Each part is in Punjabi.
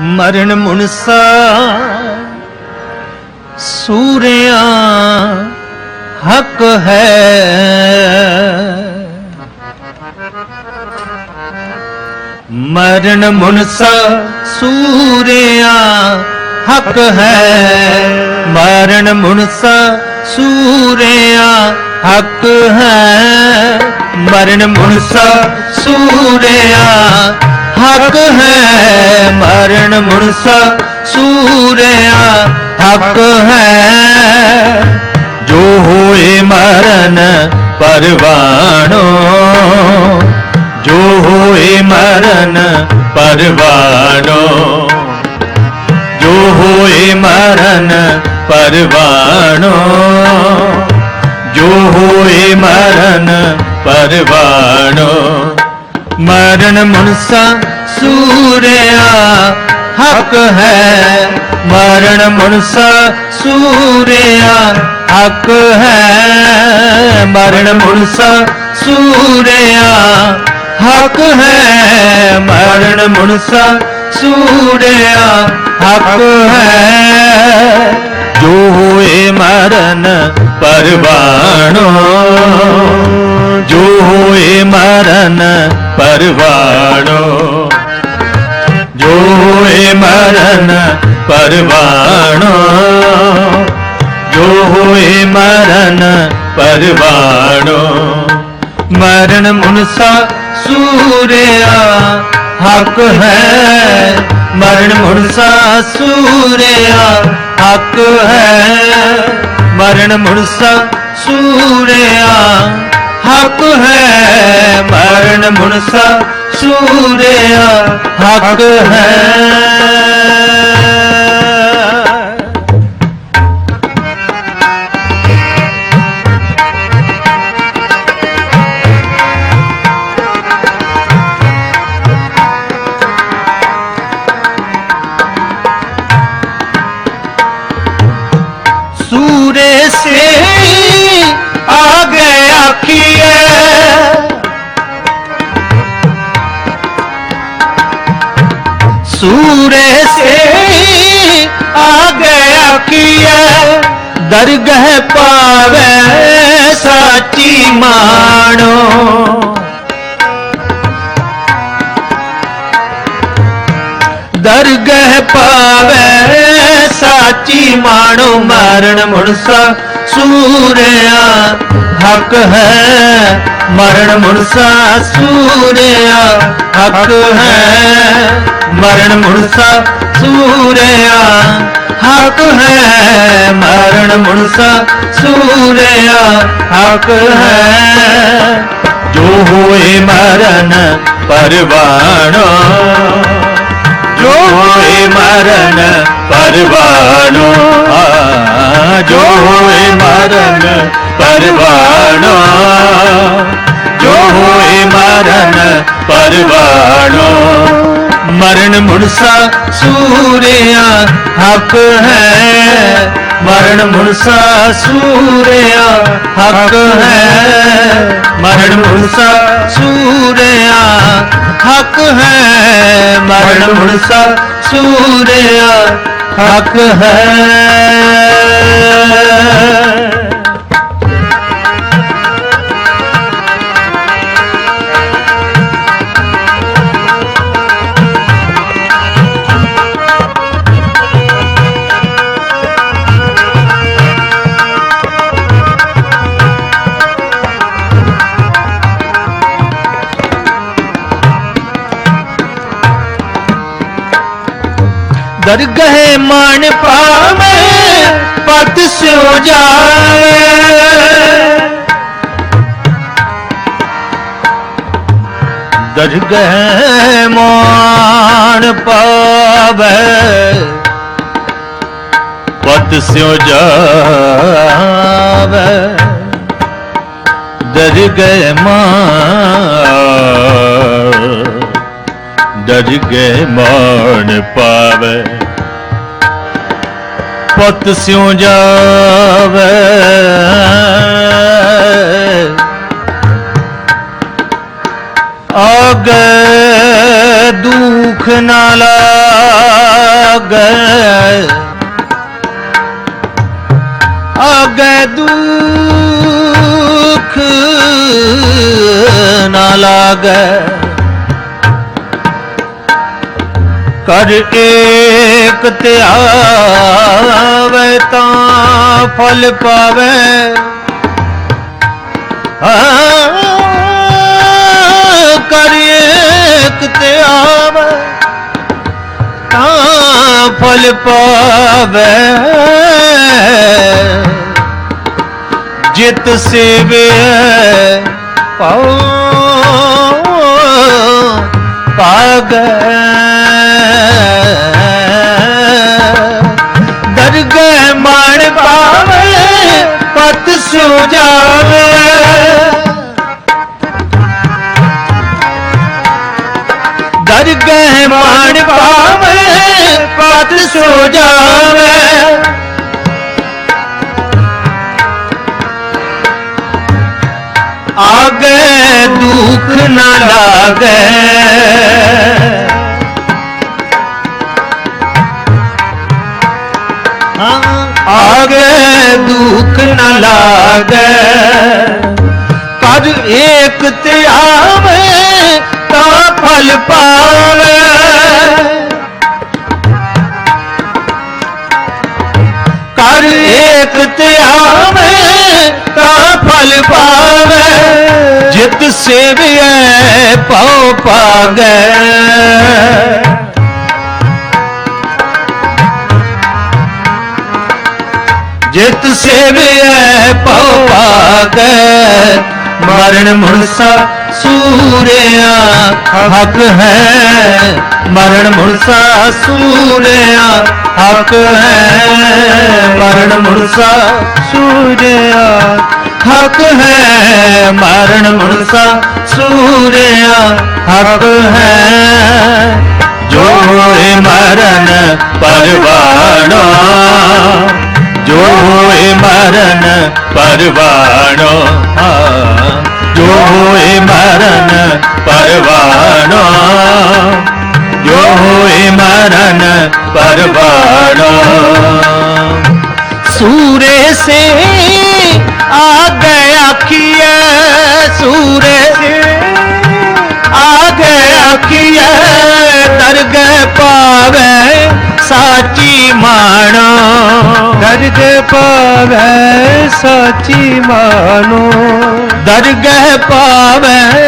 ਮਰਨ ਮੁਨਸਾ, ਸੂਰਿਆ ਹੱਕ ਹੈ। ਮਰਨ ਮੁਨਸਾ, ਸੂਰਿਆ ਹੱਕ ਹੈ। ਮਰਨ ਮੁਨਸਾ, ਸੂਰਿਆ ਹੱਕ ਹੈ। ਮਰਨ ਮੁਨਸਾ, ਸੂਰਿਆ ਹੱਕ ਹੈ ਮਰਨ ਮੁਨਸਾ ਸੂਰਿਆ, ਹੱਕ ਹੈ ਜੋ ਹੋਏ ਮਰਨ ਪਰਵਾਣੋ, ਜੋ ਹੋਏ ਮਰਨ ਪਰਵਾਣੋ, ਜੋ ਹੋਏ ਮਰਨ ਪਰਵਾਣੋ, ਜੋ ਹੋਏ ਮਰਨ ਪਰਵਾਣੋ। ਮਰਨ ਮਨਸਾ ਸੂਰਿਆ, ਹੱਕ ਹੈ। ਮਰਨ ਮਨਸਾ ਸੂਰਿਆ, ਹੱਕ ਹੈ। ਮਰਨ ਮਨਸਾ ਸੂਰਿਆ, ਹੱਕ ਹੈ। ਮਰਨ ਮਨਸਾ ਸੂਰਿਆ, ਹੱਕ ਹੈ। ਜੋ ਹੋਏ ਮਰਨ, ਪਰਵਾਣੋ। ਜੋ ਹੋਏ ਮਰਨ ਪਰਵਾਣੋ। ਜੋ ਹੋਏ ਮਰਨ ਪਰਵਾਣੋ। ਜੋ ਹੋਏ ਮਰਨ ਪਰਵਾਣੋ। ਮਰਨ ਮੁਨਸਾ ਸੂਰਿਆ ਹੱਕ ਹੈ। ਮਰਨ ਮੁਨਸਾ ਸੂਰਿਆ ਹੱਕ ਹੈ। ਮਰਨ ਮੁਨਸਾ ਸੂਰਿਆ ਹੱਕ ਹੈ ਮਰਨ ਮੁਨਸਾ ਸੂਰਿਆ। ਹੱਕ ਹੈ ਦਰਗਹ ਪਾਵੇ ਸਾਚੀ ਮਾਣੋ। ਦਰਗਹ ਪਾਵੇ ਸਾਚੀ ਮਾਣੋ, ਮਰਨ ਮੁਨਸਾ ਸੂਰਿਆ। ਹੱਕ ਹੈ ਮਰਨ ਮੁਨਸਾ ਸੂਰਿਆ। ਹੱਕ ਹੈ ਮਰਨ ਮੁਨਸਾ ਸੂਰਿਆ, ਹੱਕ ਹੈ ਮਾਰਨ ਮੁਨਸਾ। ਸੂਰਿਆ, ਹੱਕ ਹੈ। ਜੋ ਹੋਏ ਮਰਨ ਪਰਵਾਣੋ। ਜੋ ਹੋਏ ਮਰਨ ਪਰਵਾਣੋ। ਜੋ ਹੋਏ ਮਰਨ ਪਰਵਾਣੋ। ਜੋ ਹੋਏ ਮਰਨ ਪਰਵਾਣੋ। ਮਰਨ ਮੁਨਸਾ ਸੂਰਿਆ ਹੱਕ ਹੈ। ਮਰਨ ਮੁਨਸਾ ਸੂਰਿਆ ਹੱਕ ਹੈ। ਮਰਨ ਮੁਨਸਾ ਸੂਰਿਆ ਹੱਕ ਹੈ। ਮਰਨ ਮੁਨਸਾ ਸੂਰਿਆ ਹੱਕ ਹੈ। ਦਰਗਹਿ ਮਾਨ ਪਾਵੇਂ ਪਤ ਸਿਉ ਜਾਏ ਦਰਗਹਿ ਮਾਨ ਪਾਵੇ ਪਤ ਸਿਉ ਜਾਵੇ। ਦਰਗਹਿ ਮਾਨ ਡਰ ਗਏ ਮਾਣ ਪਾਵੇ ਪਤ ਸਿਉ ਜਾਵੇ। ਆਗੇ ਦੁਖ ਨਾ ਲਾਵੇ ਲਾਗੈ। ਆਗੇ ਦੁਖ ਨਾ ਲਾਗੈ। ਕਰ ਏਕ ਧਿਆਵੇ ਤਾਂ ਫਲ ਪਾਵੇ। ਹਾਂ, ਕਰ ਏਕ ਧਿਆਵੇ ਤਾਂ ਫਲ ਪਾਵੇ। ਜਿਤ ਸੇਵੇ ਪਾਉ ਪਾਗੈ ਦਰਗਹਿ ਮਾਣ ਪਾਵੇ ਪਤ ਸਿਉ ਜਾਵੇ ਦਰਗਹਿ ਮਾਣ ਪਾਵੇ ਪਤ ਸਿਉ ਜਾਵੇ ਆਗੇ, ਦੁਖ ਨ ਲਾਗੇ। ਨ ਲਾਗੇ। ਕਰ ਏਕ ਤੇ ਆਵੇ ਤਾਂ ਫਲ ਪਾਵੇ। ਕਰ ਏਕ ਤੇ ਆਵੇ ਤਾਂ ਫਲ ਪਾਵੇ। ਜਿਤ ਸੇਵਿਐ ਪਉ ਪਾਗੈ ਜਿਤ ਸੇਵਿਐ ਪਉ ਪਾਗੈ ਮਰਨ ਮੁਰਸਾ ਸੂਰਿਆ। ਹੱਕ ਹੈ ਮਰਨ ਮੁਰਸਾ ਸੂਰਿਆ, ਹੱਕ ਹੈ ਮਰਨ ਮੁਰਸਾ ਸੂਰਿਆ। ਹੱਕ ਹੈ ਮਰਨ ਮੁਰਸਾ ਸੂਰਿਆ, ਹੱਕ ਹੈ ਜੋ ਹੋਏ ਮਰਨ ਪਰਵਾਣਾ ਮਰਨ ਪਰਵਾਣੋ, ਹਾਂ। ਜੋ ਹੋਏ ਮਰਨ ਪਰਵਾਣੋ, ਜੋ ਹੋਏ ਮਰਨ ਪਰਵਾਣੋ। ਸੂਰੇ ਸੇ ਆ ਗਏ ਆਖੀਏ ਸੂਰੇ ਸੇ ਆ ਗਏ ਆਖੀਏ ਦਰਗਹਿ ਪਾਵੇ ਸਾਚੀ ਮਾਣੋ। ਦਰਗਹਿ ਪਾਵੇ ਸਾਚੀ ਮਾਨੋ ਦਰਗਹਿ ਪਾਵੇ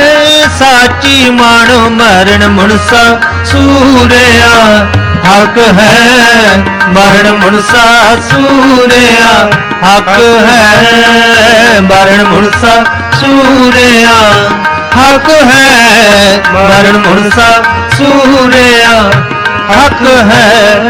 ਸਾਚੀ ਮਾਣੋ, ਮਰਨ ਮੁਨਸਾ ਸੂਰਿਆ। ਹੱਕ ਹੈ ਮਰਨ ਮਨਸਾ ਸੂਰਿਆ। ਹੱਕ ਹੈ ਮਰਨ ਮੁਨਸਾ ਸੂਰਿਆ। ਹੱਕ ਹੈ ਮਰਨ ਮੁਨਸਾ ਸੂਰਿਆ। ਹੱਕ ਹੈ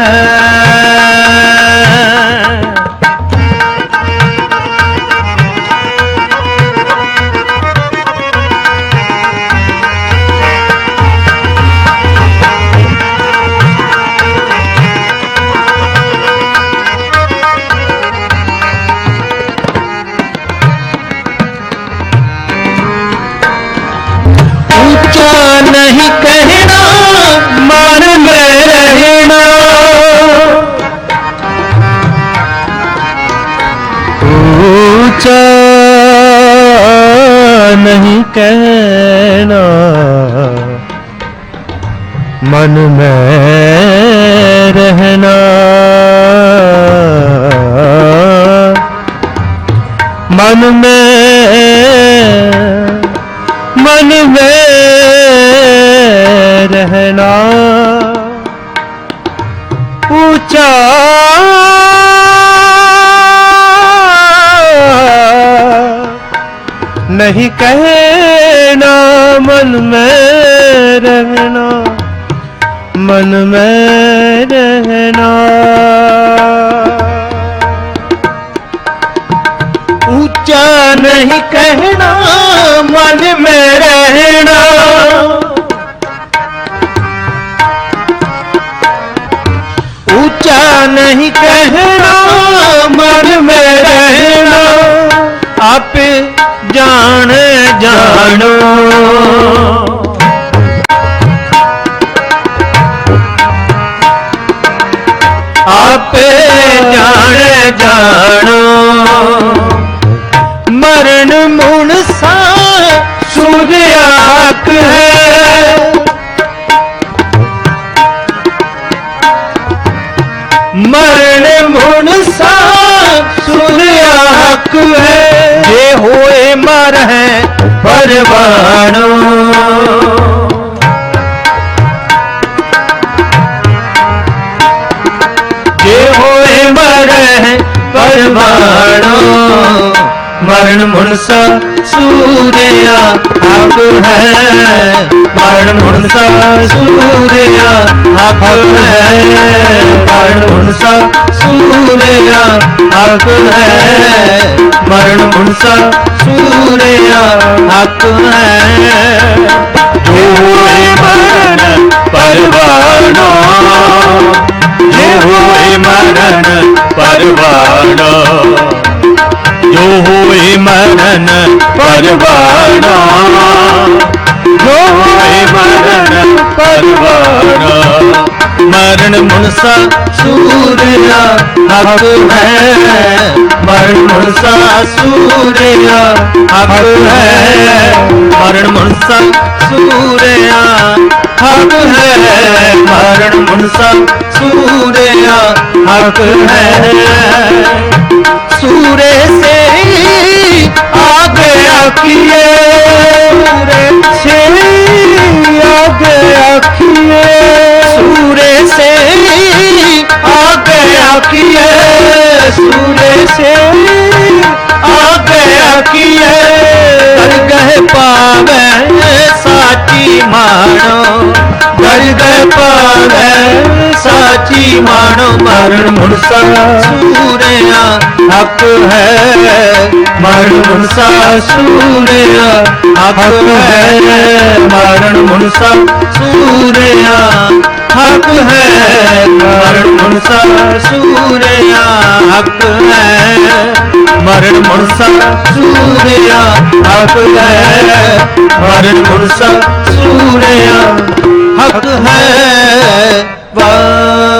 ਮਨ में मन में रहना ऊंचा नहीं कहना मन में रहना मन में नहीं कहना, मन में रहना। ऊँचा नहीं कहना, मन में रहना। आप जान जानो। आप जान जानो। ਮਰਨ ਮੁਨਸਾ ਸੂਰਿਆ ਹੈ। ਮਰਨ ਮੁਨਸਾ ਸੂਰਿਆ ਹੱਕ ਹੈ। ਜੇ ਹੋਏ ਮਰ ਹੈ ਪਰਵਾਣੋ ਜੇ ਹੋਏ ਮਰਹਿ ਮਰਨ ਮੁਨਸਾ ਸੂਰਿਆ ਹੱਕ ਹੈ। ਮਰਨ ਮੁਨਸਾ ਸੂਰਿਆ ਹੱਕ ਹੈ। ਮਰਨ ਮੁਨਸਾ ਸੂਰਿਆ ਹੱਕ ਹੈ। ਮਰਨ ਮੁਨਸਾ ਸੂਰਿਆ ਹੱਕ ਹੈ। ਹੋਏ ਮਰਨ ਪਰਵਾਣੋ ਜੇ ਹੋਏ ਮਰਨ ਪਰਵਾਣਾ ਹੋਏ ਮਰਨ ਪਰਵਾਣਾ। ਜੋ ਹੋਏ ਮਰਨ ਪਰਵਾਣਾ। ਮਰਨ ਮੁਨਸਾ ਸੂਰਿਆ ਹੱਕ ਹੈ। ਮਰਨ ਮਨਸਾ ਸੂਰਿਆ ਹੱਕ ਹੈ। ਮਰਨ ਮੁਨਸਾ ਸੂਰਿਆ ਹੱਕ ਹੈ। ਮਰਨ ਮੁਨਸਾ ਸੂਰਿਆ ਹੱਕ ਹੈ। ਸੂਰੇ ਸੇ ਆਗੇ ਆਖੀਏ ਸੂਰੇ ਸੇ ਆਗੇ ਆਖੀਏ ਸੂਰੇ ਸੇ ਆਗੇ ਆਖੀਏ ਸੂਰੇ ਸੇ ਆਗੇ ਆਖੀਏ ਦਰਗਹ ਪਾਵੇ ਸਾਚੀ ਮਾਣੋ। ਦਰਗਹ ਪਾਵੇ ਸਾਚੀ ਮਾਣੋ ਮਰਨ ਮੁਨਸਾ। ਸੂਰਿਆ ਹੱਕ ਹੈ ਮਰਨ ਮੁਨਸਾ। ਸੂਰਿਆ ਹੱਕ ਹੈ ਮਰਨ ਮੁਨਸਾ। ਸੂਰਿਆ ਹੱਕ ਹੈ ਮਰਨ ਮੁਨਸਾ। ਸੂਰਿਆ ਹੱਕ ਹੈ ਮਰਨ ਮੁਨਸਾ। ਸੂਰਿਆ ਹੱਕ ਹੈ ਮਰਨ ਮੁਨਸਾ। ਸੂਰਿਆ ਹੱਕ ਹੈ ਵਾਹਿਗੁਰੂ